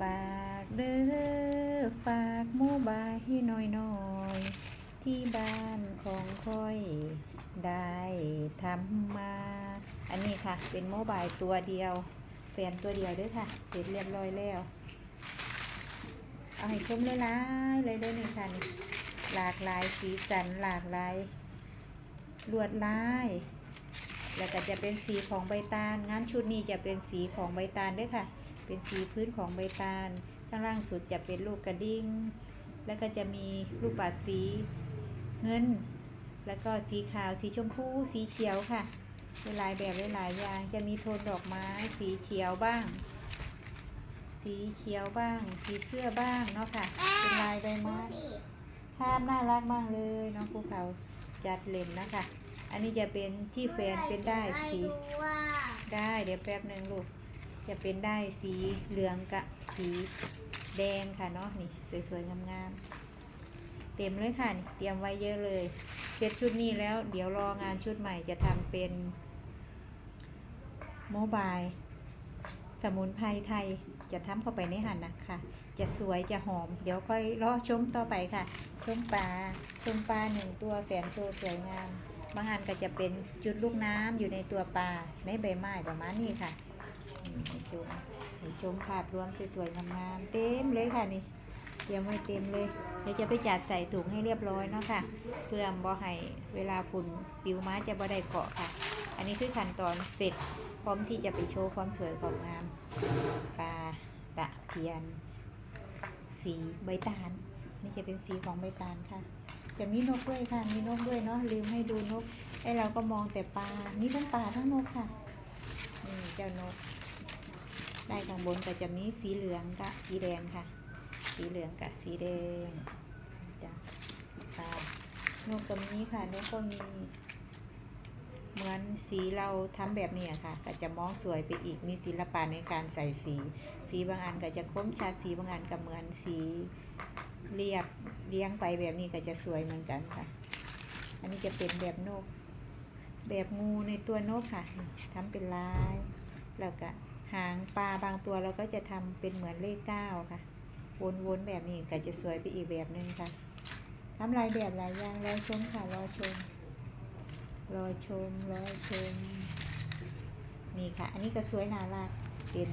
ฝากเด้อฝากโมบายให้หน่อยหน่อยๆที่บ้านของค่อยได้ทำมา อันนี้ค่ะ เป็นโมบายตัวเดียวแฟนตัวเดียวด้วยค่ะ เสร็จเรียบร้อยแล้ว เอาให้ชมเลยล่เลยเด้อนี่ค่ะนี่หลากหลายสีสันหลากหลายลวดลาย แล้วก็จะเป็นสีของใบตาลงานชุดนี้จะเป็นสีของใบตาลด้วยค่ะ เป็นสีพื้นของใบตาล ข้างล่างสุดจะเป็นลูกกระดิ่ง แล้วก็จะมีลูกบาศก์สีเงิน แล้วก็สีขาว สีชมพู สีเขียวค่ะหลายแบบหลายๆอย่าง จะมีโทนดอกไม้ สีเขียวบ้าง สีเขียวบ้าง สีเสื้อบ้างเนาะค่ะ เป็นลายใบไม้ภาพน่ารักมากเลยน้องภูเขาจัดเล่นนะคะ อันนี้จะเป็นที่แฟนเป็นได้สีว่าได้เดี๋ยวแป๊บหนึ่งลูก จะเป็นได้สีเหลืองกับสีแดงค่ะเนาะนี่สวยๆงามๆเต็มเลยค่ะเตรียมไว้เยอะเลยเสร็จชุดนี้แล้ว เดี๋ยวรองานชุดใหม่จะทำเป็นโมบายสมุนไพรไทยจะทำเข้าไปในหันนะคะ จะสวยจะหอม เดี๋ยวค่อยรอชมต่อไปค่ะ ชมปลาชมปลาหนึ่งตัวแฝนโชว์สวยงาม บางอันก็จะเป็นจุดลูกน้ำอยู่ในตัวปลาในใบไม้ประมาณนี้ค่ะ ให้ชมให้ชมภาพรวมสวยๆงามๆเต็มเลยค่ะนี่เตรียมไว้เต็มเลยเดี๋ยวจะไปจัดใส่ถุงให้เรียบร้อยเนาะค่ะ เพื่อบ่ให้เวลาฝุ่นปิวมาจะบ่ได้เกาะค่ะ อันนี้คือขั้นตอนเสร็จพร้อมที่จะไปโชว์ความสวยของงามปลาตะเพียน สีใบตาลนี่จะเป็นสีของใบตาลค่ะ จะมีนกด้วยค่ะ มีนกด้วยเนาะลืมให้ดูนกไอเราก็มองแต่ปลามีทั้งปลาทั้งนกค่ะนี่เจ้านก ได้ข้างบนก็จะมีสีเหลืองกับสีแดงค่ะ สีเหลืองกับสีแดงจ้ะปลานกก็มีค่ะนกก็มี เหมือนสีเราทำแบบนี้ค่ะ ก็จะมองสวยไปอีกมีศิลปะในการใส่สี สีบางอันก็จะคมชัดสีบางอันก็เหมือนสีเรียบเลี้ยงไปแบบนี้ก็จะสวยเหมือนกันค่ะ อันนี้จะเป็นแบบนก แบบงูในตัวนกค่ะทำเป็นลายแล้วก็ หางปลาบางตัวเราก็จะทำเป็นเหมือนเลขเก้าค่ะ วนๆแบบนี้ก็จะสวยไปอีกแบบนึงค่ะทำลายแบบหลายอย่างรอชมค่ะ รอชม รอชม รอชม นี่ค่ะ อันนี้ก็สวยน่ารักเป็น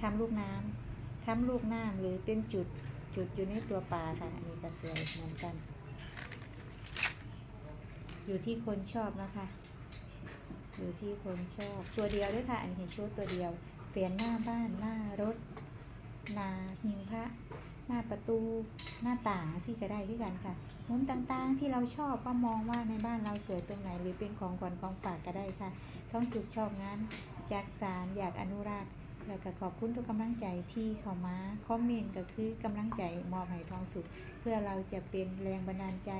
ทำลูกน้ำทำลูกน้ำหรือเป็นจุดจุดอยู่ในตัวปลาค่ะ อันนี้ก็สวยเหมือนกัน อยู่ที่คนชอบนะคะ อยู่ที่คนชอบ ตัวเดียวด้วยค่ะ อันนี้ชุดตัวเดียวเฟียนหน้าบ้านหน้ารถหนาหิงพระหน้าประตูหน้าต่างสิก็ได้ด้วยกันค่ะมุมต่างๆที่เราชอบว่ามองว่าในบ้านเราสวยตรงไหน หรือเป็นของขวัญของฝากก็ได้ค่ะท้องสุขชอบงานจากสารอยากอนุรักษ์แล้วก็ขอบคุณทุกกำลังใจที่เข้ามาคอมเมนต์ก็คือกำลังใจมอบให้ทองสุข เพื่อเราจะเป็นแรงบันดาลใจ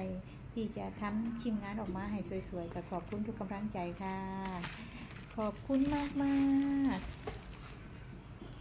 ที่จะทำชิ้นงานออกมาให้สวยๆก็ขอบคุณทุกกำลังใจค่ะ ขอบคุณมากๆ